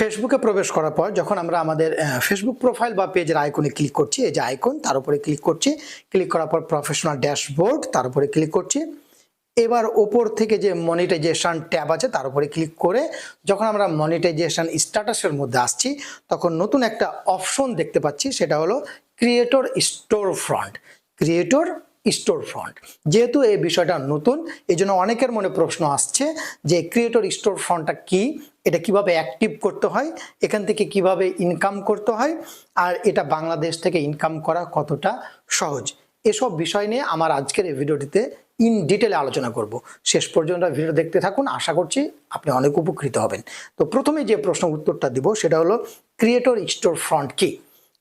ফেসবুকে প্রবেশ করার পর যখন আমরা আমাদের ফেসবুক প্রোফাইল বা পেজের আইকনে ক্লিক করছি, এই যে আইকন তার উপরে ক্লিক করছি। ক্লিক করার পর প্রফেশনাল ড্যাশবোর্ড তার উপরে ক্লিক করছি। এবার ওপর থেকে যে মনিটাইজেশন ট্যাব আছে, তার উপরে ক্লিক করে যখন আমরা মনিটাইজেশন স্ট্যাটাসের মধ্যে আসছি, তখন নতুন একটা অপশন দেখতে পাচ্ছি, সেটা হলো creator store front creator store front যেহেতু এই বিষয়টা নতুন এই জন্য অনেকের মনে প্রশ্ন আসছে যে ক্রিয়েটর স্টোর ফ্রন্টটা কি? এটা কীভাবে অ্যাক্টিভ করতে হয়, এখান থেকে কীভাবে ইনকাম করতে হয়, আর এটা বাংলাদেশ থেকে ইনকাম করা কতটা সহজ। এসব বিষয় নিয়ে আমার আজকের এই ভিডিওটিতে ইন ডিটেলে আলোচনা করব। শেষ পর্যন্ত ভিডিও দেখতে থাকুন, আশা করছি আপনি অনেক উপকৃত হবেন। তো প্রথমে যে প্রশ্ন উত্তরটা দিব, সেটা হলো ক্রিয়েটর স্টোর ফ্রন্ট কি?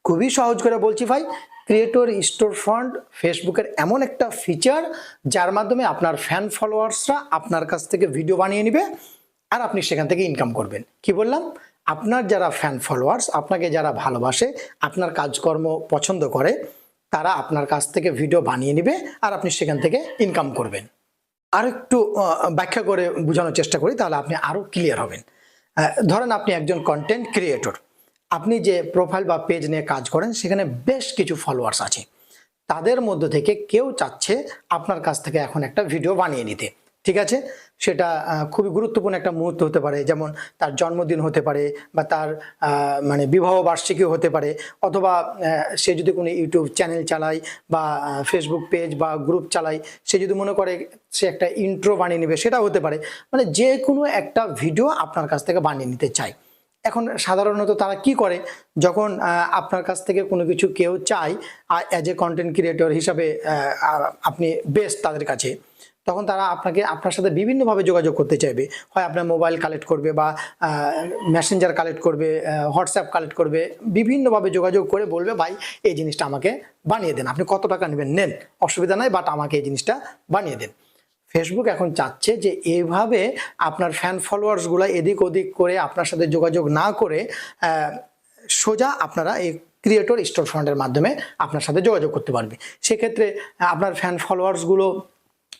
খুবই সহজ করে বলছি ভাই ক্রিয়েটর স্টোর ফ্রন্ট ফেসবুকের এমন একটা ফিচার যার মাধ্যমে আপনার ফ্যান ফলোয়ার্সরা আপনার কাছ থেকে ভিডিও বানিয়ে নেবে আর আপনি সেখান থেকে ইনকাম করবেন। কি বললাম? আপনার যারা ফ্যান ফলোয়ার্স আপনাকে যারা ভালোবাসে, আপনার কাজকর্ম পছন্দ করে, তারা আপনার কাছ থেকে ভিডিও বানিয়ে নেবে আর আপনি সেখান থেকে ইনকাম করবেন। আর একটু ব্যাখ্যা করে বোঝানোর চেষ্টা করি, তাহলে আপনি আরও ক্লিয়ার হবেন। ধরেন আপনি একজন কন্টেন্ট ক্রিয়েটর আপনি যে প্রোফাইল বা পেজ নিয়ে কাজ করেন, সেখানে বেশ কিছু ফলোয়ার্স আছে। তাদের মধ্য থেকে কেউ চাচ্ছে আপনার কাছ থেকে এখন একটা ভিডিও বানিয়ে নিতে। ঠিক আছে? সেটা খুবই গুরুত্বপূর্ণ একটা মুহূর্ত হতে পারে, যেমন তার জন্মদিন হতে পারে বা তার মানে বিবাহ বার্ষিকীও হতে পারে, অথবা সে যদি কোনো ইউটিউব চ্যানেল চালায় বা ফেসবুক পেজ বা গ্রুপ চালায়, সে যদি মনে করে সে একটা ইন্ট্রো বানিয়ে নেবে সেটা হতে পারে। মানে যে কোনো একটা ভিডিও আপনার কাছ থেকে বানিয়ে নিতে চায়। এখন সাধারণত তারা কি করে? যখন আপনার কাছ থেকে কোনো কিছু কেউ চায় অ্যাজ এ কন্টেন্ট ক্রিয়েটর হিসাবে আপনি বেস্ট তাদের কাছে। তখন তারা আপনাকে, আপনার সাথে বিভিন্নভাবে যোগাযোগ করতে চাইবে। হয় আপনার মোবাইল কালেক্ট করবে বা মেসেঞ্জার কালেক্ট করবে হোয়াটসঅ্যাপ কালেক্ট করবে, বিভিন্নভাবে যোগাযোগ করে বলবে, ভাই, এই জিনিসটা আমাকে বানিয়ে দেন। আপনি কত টাকা নেবেন? নেন। অসুবিধা নাই বাট আমাকে এই জিনিসটা বানিয়ে দেন। ফেসবুক এখন চাচ্ছে যে এইভাবে আপনার ফ্যান ফলোয়ার্সগুলো এদিক ওদিক করে আপনার সাথে যোগাযোগ না করে সোজা আপনারা এই ক্রিয়েটর স্টোর ফ্রন্টের মাধ্যমে আপনার সাথে যোগাযোগ করতে পারবে। সেক্ষেত্রে আপনার ফ্যান ফলোয়ার্সগুলো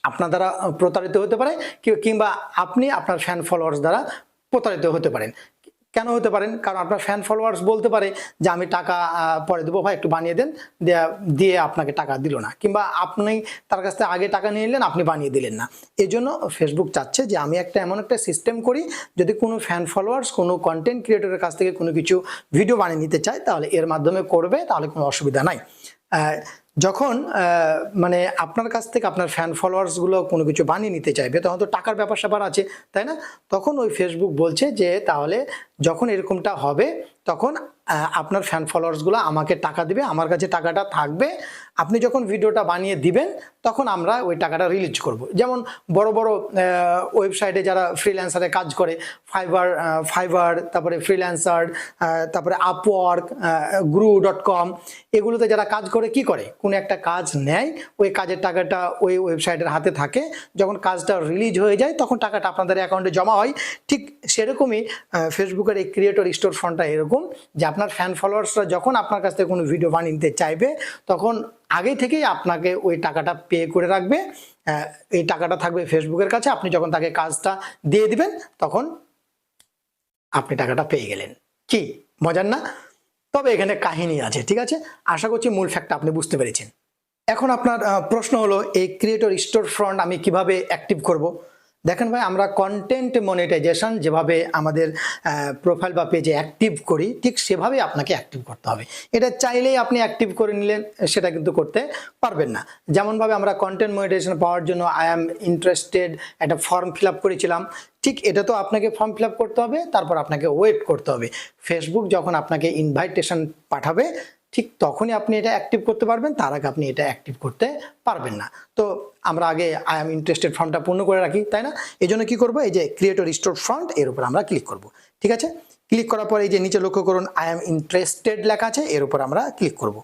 আপনার দ্বারা প্রতারিত হতে পারে কিংবা আপনি আপনার ফ্যান ফলোয়ার্স দ্বারা প্রতারিত হতে পারেন। কেন হতে পারেন? কারণ আপনার ফ্যান ফলোয়ার্স বলতে পারে যে, আমি টাকা পরে দেবো, ভাই, একটু বানিয়ে দেন। দেয়া- আপনাকে টাকা দিল না। কিংবা আপনি তার কাছ থেকে আগে টাকা নিয়ে নিলেন, আপনি বানিয়ে দিলেন না। এই জন্য ফেসবুক চাচ্ছে যে, আমি একটা এমন একটা সিস্টেম করি, যদি কোনো ফ্যান ফলোয়ার্স কোনো কন্টেন্ট ক্রিয়েটরের কাছ থেকে কোনো কিছু ভিডিও বানিয়ে নিতে চায়, তাহলে এর মাধ্যমে করবে, তাহলে কোনো অসুবিধা নাই। যখন মানে আপনার কাছ থেকে আপনার ফ্যান ফলোয়ার্সগুলো কোনো কিছু বানিয়ে নিতে চাইবে, তখন তো টাকার ব্যাপার স্যাপার আছে, তাই না? তখন ওই ফেসবুক বলছে যে, তাহলে যখন এরকমটা হবে, তখন আপনার ফ্যান ফলোয়ার্সগুলো আমাকে টাকা দেবে, আমার কাছে টাকাটা থাকবে আপনি যখন ভিডিওটা বানিয়ে দিবেন, তখন আমরা ওই টাকাটা রিলিজ করব। যেমন বড় বড় ওয়েবসাইটে যারা ফ্রিল্যান্সারে কাজ করে ফাইবার ফাইবার তারপরে ফ্রিল্যান্সার তারপরে আপওয়ার্ক গ্রু ডট কম এগুলোতে যারা কাজ করে, কি করে? কোনো একটা কাজ নেয়, ওই কাজের টাকাটা ওই ওয়েবসাইটের হাতে থাকে। যখন কাজটা রিলিজ হয়ে যায়, তখন টাকাটা আপনাদের অ্যাকাউন্টে জমা হয়। ঠিক সেরকমই ফেসবুকের এই ক্রিয়েটর স্টোর ফ্রন্টটা এরকম যে আপনার ফ্যান ফলোয়ার্সরা যখন আপনার কাছ থেকে কোনো ভিডিও বানিয়ে নিতে চাইবে, তখন আগে থেকেই আপনাকে ওই টাকাটা পে করে রাখবে। এই টাকাটা থাকবে ফেসবুকের কাছে। আপনি যখন তাকে কাজটা দিয়ে দিবেন, তখন আপনি টাকাটা পেয়ে গেলেন। কি? মজার না? তবে এখানে কাহিনী আছে, ঠিক আছে? আশা করছি মূল ফ্যাক্টটা আপনি বুঝতে পেরেছেন। এখন আপনার প্রশ্ন হলো, এই ক্রিয়েটর স্টোর ফ্রন্ট আমি কীভাবে অ্যাক্টিভ করব? দেখেন ভাই, আমরা কন্টেন্ট মনিটাইজেশন যেভাবে আমাদের প্রোফাইল বা পেজে অ্যাক্টিভ করি, ঠিক সেভাবে আপনাকে অ্যাক্টিভ করতে হবে। এটা চাইলেই আপনি অ্যাক্টিভ করে নিলেন, সেটা কিন্তু করতে পারবেন না। যেমনভাবে আমরা কন্টেন্ট মনিটাইজেশন পাওয়ার জন্য আই অ্যাম ইন্টারেস্টেড একটা ফর্ম ফিল করেছিলাম, ঠিক এটা তো আপনাকে ফর্ম ফিল করতে হবে, তারপর আপনাকে ওয়েট করতে হবে। ফেসবুক যখন আপনাকে ইনভাইটেশন পাঠাবে ঠিক তখনই আপনি এটা অ্যাক্টিভ করতে পারবেন, তার আগে আপনি এটা অ্যাক্টিভ করতে পারবেন না। তো আমরা আগে আই এম ইন্টারেস্টেড ফর্মটা পূর্ণ করে রাখি, তাই না? এই জন্য কী করব? এই যে ক্রিয়েটর স্টোর ফ্রন্ট এর উপর আমরা ক্লিক করব। ঠিক আছে? ক্লিক করার পর এই যে নিচে লক্ষ্য করুন আই এম ইন্টারেস্টেড লেখা আছে, এর উপর আমরা ক্লিক করব।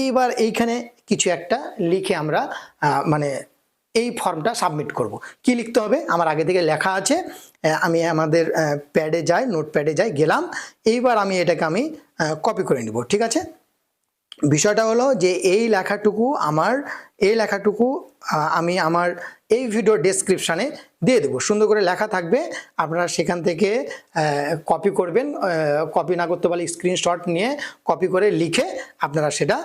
এইবার এইখানে কিছু একটা লিখে আমরা মানে এই ফর্মটা সাবমিট করব। কি লিখতে হবে? আমার আগে থেকে লেখা আছে আমি আমাদের প্যাডে যাই নোট প্যাডে যাই, গেলাম। এইবার আমি এটাকে আমি কপি করে নিব, ঠিক আছে? বিষয়টা হলো যে এই লেখাটুকু আমার, এই লেখাটুকু আমি আমার এই ভিডিও ডেসক্রিপশানে দিয়ে দেবো। সুন্দর করে লেখা থাকবে। আপনারা সেখান থেকে কপি করবেন। কপি না করতে পারলে স্ক্রিনশট নিয়ে কপি করে লিখে আপনারা সেটা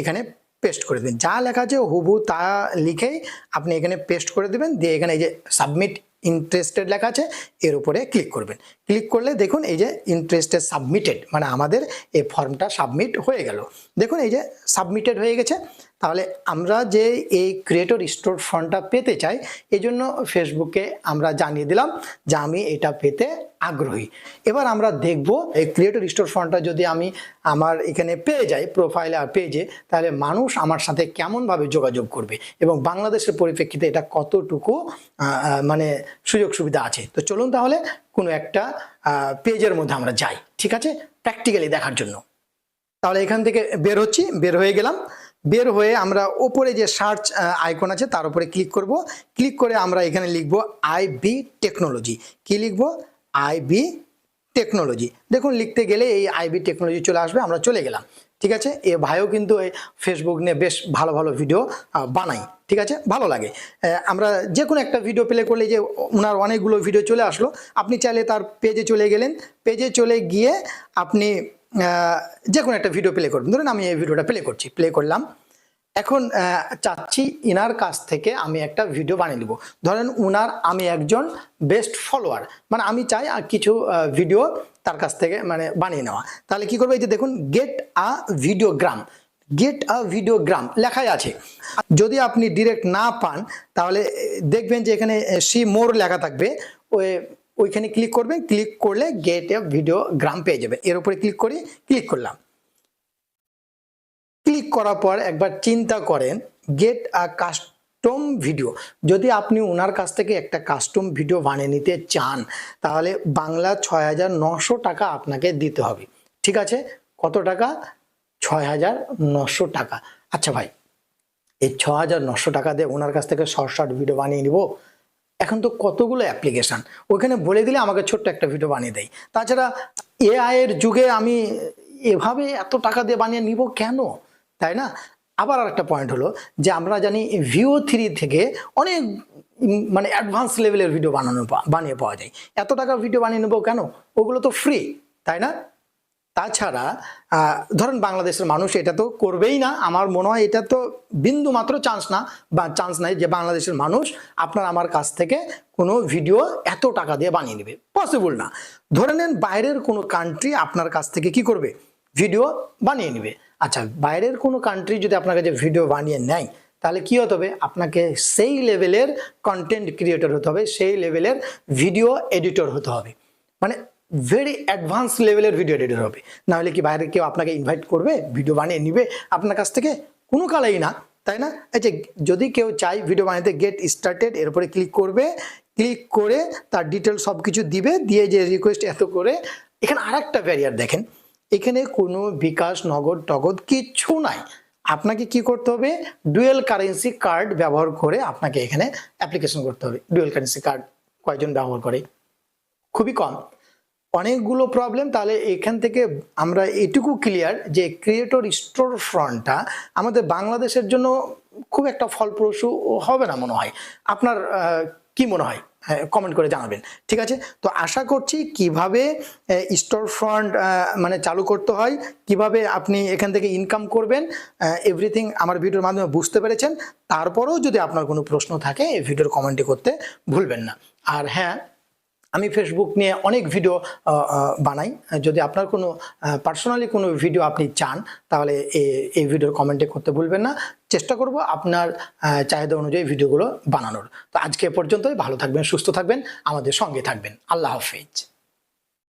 এখানে পেস্ট করে দেবেন। যা লেখা আছে হুবু তা লিখেই আপনি এখানে পেস্ট করে দেবেন। দিয়ে এখানে এই যে সাবমিট ইন্টারেস্টেড লেখা আছে, এর উপরে ক্লিক করবেন। ক্লিক করলে দেখুন এই যে ইন্টারেস্টেড সাবমিটেড মানে আমাদের এই ফর্মটা সাবমিট হয়ে গেল। দেখুন এই যে সাবমিটেড হয়ে গেছে তাহলে আমরা যে এই ক্রিয়েটর স্টোর ফর্মটা পেতে চাই এই জন্য ফেসবুকে আমরা জানিয়ে দিলাম যে আমি এটা পেতে আগ্রহী। এবার আমরা দেখব এই ক্রিয়েটর স্টোর ফর্মটা যদি আমি আমার এখানে পেয়ে যাই প্রোফাইলে আর পেজে তাহলে মানুষ আমার সাথে কেমনভাবে যোগাযোগ করবে এবং বাংলাদেশের পরিপ্রেক্ষিতে এটা কতটুকু মানে সুযোগ সুবিধা আছে। তো চলুন তাহলে কোনো একটা পেজের মধ্যে আমরা যাই। ঠিক আছে? প্র্যাকটিক্যালি দেখার জন্য। তাহলে এখান থেকে বের হচ্ছি, বের হয়ে গেলাম। বের হয়ে আমরা ওপরে যে সার্চ আইকন আছে, তার উপরে ক্লিক করব। ক্লিক করে আমরা এখানে লিখব আইবি টেকনোলজি কি লিখব? আইবি টেকনোলজি দেখুন, লিখতে গেলে এই আইবি টেকনোলজি চলে আসবে, আমরা চলে গেলাম। ঠিক আছে? এ ভাইও কিন্তু ফেসবুক নিয়ে বেশ ভালো ভালো ভিডিও বানাই। ঠিক আছে? ভালো লাগে। আমরা যে কোনো একটা ভিডিও প্লে করলে যে ওনার অনেকগুলো ভিডিও চলে আসলো, আপনি চাইলে তার পেজে চলে গেলেন। পেজে চলে গিয়ে আপনি যে কোনো একটা ভিডিও প্লে করবেন। ধরুন আমি এই ভিডিওটা প্লে করছি প্লে করলাম। এখন চাচ্ছি ইনার কাছ থেকে আমি একটা ভিডিও বানিয়ে নেব। ধরেন উনার আমি একজন বেস্ট ফলোয়ার মানে আমি চাই আর কিছু ভিডিও তার কাছ থেকে মানে বানিয়ে নেওয়া। তাহলে কি করব? এই যে দেখুন গেট আ ভিডিওগ্রাম গেট আ ভিডিওগ্রাম লেখাই আছে। যদি আপনি ডিরেক্ট না পান, তাহলে দেখবেন যে এখানে সি মোর লেখা থাকবে। ওই ওইখানে ক্লিক করবেন ক্লিক করলে গেট এ ভিডিও গ্রাম পেয়ে যাবে। এর উপরে ক্লিক করি ক্লিক করলাম। ক্লিক করার পর একবার চিন্তা করেন গেট আ কাস্টম ভিডিও যদি আপনি ওনার কাছ থেকে একটা কাস্টম ভিডিও বানিয়ে নিতে চান, তাহলে বাংলা ছয় হাজার নশো টাকা আপনাকে দিতে হবে। ঠিক আছে? কত টাকা? ছয় হাজার নশো টাকা। আচ্ছা ভাই, এই ছ হাজার নশো টাকা দিয়ে ওনার কাছ থেকে শর্ট শর্ট ভিডিও বানিয়ে নিব? এখন তো কতগুলো অ্যাপ্লিকেশান ওখানে বলে দিলে আমাকে ছোট্ট একটা ভিডিও বানিয়ে দেয়। তাছাড়া এআই এর যুগে আমি এভাবে এত টাকা দিয়ে বানিয়ে নিব কেন? তাই না? আবার আরেকটা পয়েন্ট হলো যে আমরা জানি ভিও থ্রি থেকে অনেক মানে অ্যাডভান্স লেভেলের ভিডিও বানানো, বানিয়ে পাওয়া যায়। এত টাকার ভিডিও বানিয়ে নেব কেন? ওগুলো তো ফ্রি তাই না? তাছাড়া ধরেন বাংলাদেশের মানুষ এটা তো করবেই না। আমার মনে হয় এটা তো বিন্দু মাত্র চান্স না, বা চান্স নাই যে বাংলাদেশের মানুষ আপনার আমার কাছ থেকে কোনো ভিডিও এত টাকা দিয়ে বানিয়ে নেবে। পসিবল না। ধরে নেন বাইরের কোনো কান্ট্রি আপনার কাছ থেকে কি করবে? ভিডিও বানিয়ে নেবে। আচ্ছা বাইরের কোনো কান্ট্রি যদি আপনার কাছে ভিডিও বানিয়ে নেয়, তাহলে কী হতে হবে? আপনাকে সেই লেভেলের কন্টেন্ট ক্রিয়েটর হতে হবে, সেই লেভেলের ভিডিও এডিটর হতে হবে। মানে ভেরি অ্যাডভান্স লেভেলের ভিডিও এডিটর হবে। নাহলে কি বাইরে কেউ আপনাকে ইনভাইট করবে ভিডিও বানিয়ে নিবে? আপনার কাছ থেকে কোনো কালেই না, তাই না? যে যদি কেউ চাই ভিডিও বানাতে গেট স্টার্টেড এর উপরে ক্লিক করবে ক্লিক করে তার ডিটেল সব কিছু দিবে, দিয়ে যে রিকোয়েস্ট এত করে, এখানে আর একটা ব্যারিয়ার দেখেন। এখানে কোনো বিকাশ, নগদ, টগদ কিচ্ছু নাই। আপনাকে কি করতে হবে? ডুয়েল কারেন্সি কার্ড ব্যবহার করে আপনাকে এখানে অ্যাপ্লিকেশন করতে হবে। ডুয়েল কারেন্সি কার্ড কয়জন ব্যবহার করে? খুবই কম। অনেকগুলো প্রবলেম তাহলে এখান থেকে আমরা এটুকু ক্লিয়ার যে ক্রিয়েটর স্টোর ফ্রন্টটা আমাদের বাংলাদেশের জন্য খুব একটা ফলপ্রসূ হবে না মনে হয়। আপনার কি মনে হয়? কমেন্ট করে জানাবেন। ঠিক আছে? তো আশা করছি কীভাবে স্টোর ফ্রন্ট মানে চালু করতে হয়, কীভাবে আপনি এখান থেকে ইনকাম করবেন এভরিথিং আমার ভিডিওর মাধ্যমে বুঝতে পেরেছেন। তারপরেও যদি আপনার কোনো প্রশ্ন থাকে এই ভিডিওর কমেন্টে করতে ভুলবেন না। আর হ্যাঁ আমি ফেসবুক নিয়ে অনেক ভিডিও বানাই। যদি আপনার কোনো পার্সোনালি কোনো ভিডিও আপনি চান, তাহলে এই ভিডিওর কমেন্টে করতে ভুলবেন না। চেষ্টা করব আপনার চাহিদা অনুযায়ী ভিডিওগুলো বানানোর। তো আজকে পর্যন্তই। ভালো থাকবেন, সুস্থ থাকবেন। আমাদের সঙ্গে থাকবেন। আল্লাহ হাফেজ।